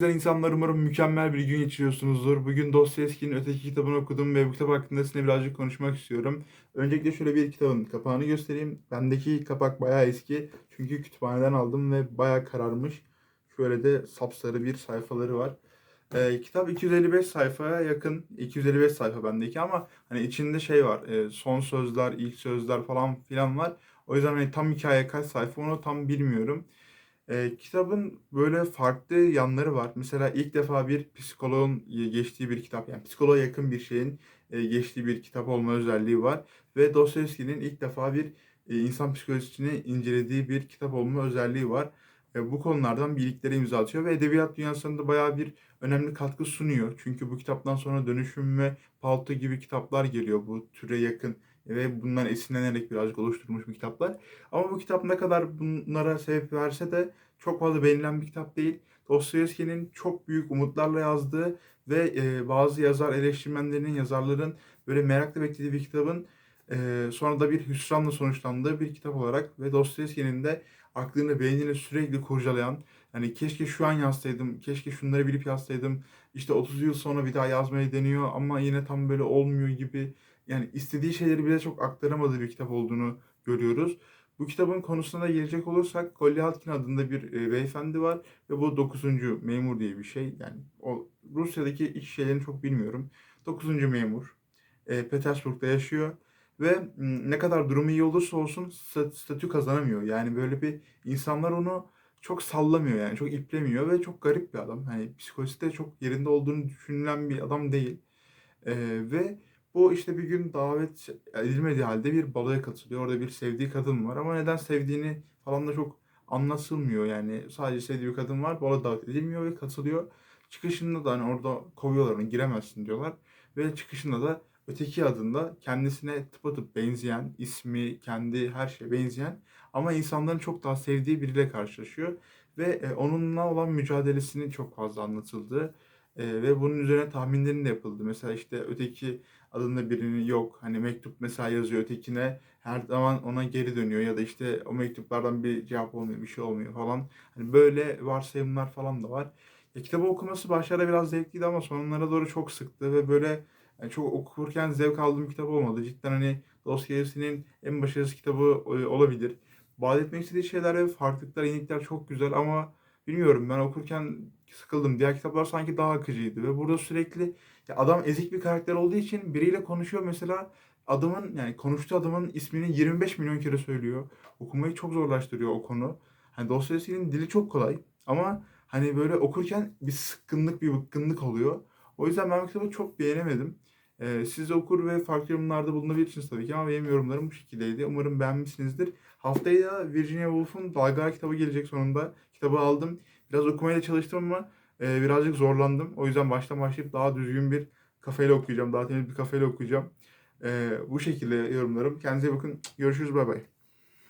Güzel insanlar umarım mükemmel bir gün geçiriyorsunuzdur. Bugün Dostoyevski'nin Öteki kitabını okudum ve bu kitap hakkında sizinle birazcık konuşmak istiyorum. Öncelikle şöyle bir kitabın kapağını göstereyim. Bendeki kapak bayağı eski. Çünkü kütüphaneden aldım ve bayağı kararmış. Şöyle de sapsarı bir sayfaları var. Ee, kitap 255 sayfaya yakın. 255 sayfa bendeki ama hani içinde şey var. e, son sözler, ilk sözler falan filan var. O yüzden hani tam hikaye kaç sayfa onu tam bilmiyorum. Ee, kitabın böyle farklı yanları var. Mesela ilk defa bir psikoloğun geçtiği bir kitap, yani psikoloğa yakın bir şeyin e, geçtiği bir kitap olma özelliği var. Ve Dostoyevski'nin ilk defa bir e, insan psikolojisini incelediği bir kitap olma özelliği var. E, bu konulardan birliklere imza atıyor ve edebiyat dünyasında bayağı bir önemli katkı sunuyor. Çünkü bu kitaptan sonra Dönüşüm ve Palto gibi kitaplar geliyor bu türe yakın ve bundan esinlenerek birazcık oluşturulmuş bir kitaplar. Ama bu kitap ne kadar bunlara sebep verse de çok fazla beğenilen bir kitap değil. Dostoyevski'nin çok büyük umutlarla yazdığı ve e, bazı yazar eleştirmenlerinin, yazarların böyle merakla beklediği bir kitabın e, sonra da bir hüsranla sonuçlandığı bir kitap olarak ve Dostoyevski'nin de aklını, beynini sürekli kurcalayan, hani keşke şu an yazsaydım, keşke şunları bilip yazsaydım, işte 30 yıl sonra bir daha yazmayı deniyor ama yine tam böyle olmuyor gibi yani istediği şeyleri bize çok aktaramadığı bir kitap olduğunu görüyoruz. Bu kitabın konusuna da gelecek olursak Kolyahatkin adında bir e, beyefendi var ve bu 9. memur diye bir şey. Yani o Rusya'daki iç şeylerini çok bilmiyorum. 9. memur. E, Petersburg'da yaşıyor ve ne kadar durumu iyi olursa olsun sta- statü kazanamıyor. Yani böyle bir insanlar onu çok sallamıyor yani çok iplemiyor ve çok garip bir adam. Hani psikolojisi de çok yerinde olduğunu düşünülen bir adam değil. E, ve bu işte bir gün davet edilmediği halde bir baloya katılıyor. Orada bir sevdiği kadın var ama neden sevdiğini falan da çok anlatılmıyor. Yani sadece sevdiği bir kadın var. Baloya davet edilmiyor ve katılıyor. Çıkışında da hani orada kovuyorlar onu giremezsin diyorlar. Ve çıkışında da öteki adında kendisine tıpatıp benzeyen, ismi, kendi her şeye benzeyen ama insanların çok daha sevdiği biriyle karşılaşıyor. Ve e, onunla olan mücadelesini çok fazla anlatıldı. E, ve bunun üzerine tahminlerin de yapıldı. Mesela işte öteki adında birini yok. Hani mektup mesela yazıyor ötekine her zaman ona geri dönüyor ya da işte o mektuplardan bir cevap olmuyor, bir şey olmuyor falan. Hani böyle varsayımlar falan da var. Ya, kitabı okuması başlarda biraz zevkliydi ama sonlara doğru çok sıktı ve böyle yani çok okurken zevk aldığım kitap olmadı. Cidden hani Dostoyevski'nin en başarılı kitabı e, olabilir. Vaat etmek istediği şeyler ve farklılıklar, yenilikler çok güzel ama bilmiyorum ben okurken sıkıldım. Diğer kitaplar sanki daha akıcıydı ve burada sürekli ya adam ezik bir karakter olduğu için biriyle konuşuyor mesela adamın yani konuştuğu adamın ismini 25 milyon kere söylüyor. Okumayı çok zorlaştırıyor o konu. Hani Dostoyevski'nin dili çok kolay ama hani böyle okurken bir sıkkınlık, bir bıkkınlık oluyor. O yüzden ben bu kitabı çok beğenemedim. Ee, siz okur ve farklı yorumlarda bulunabilirsiniz tabii ki ama benim yorumlarım bu şekildeydi. Umarım beğenmişsinizdir. Haftaya Virginia Woolf'un Dalga kitabı gelecek sonunda. Kitabı aldım. Biraz okumaya da çalıştım ama e, birazcık zorlandım. O yüzden baştan başlayıp daha düzgün bir kafayla okuyacağım. Daha temiz bir kafayla okuyacağım. E, bu şekilde yorumlarım. Kendinize bakın. Görüşürüz. Bay bay.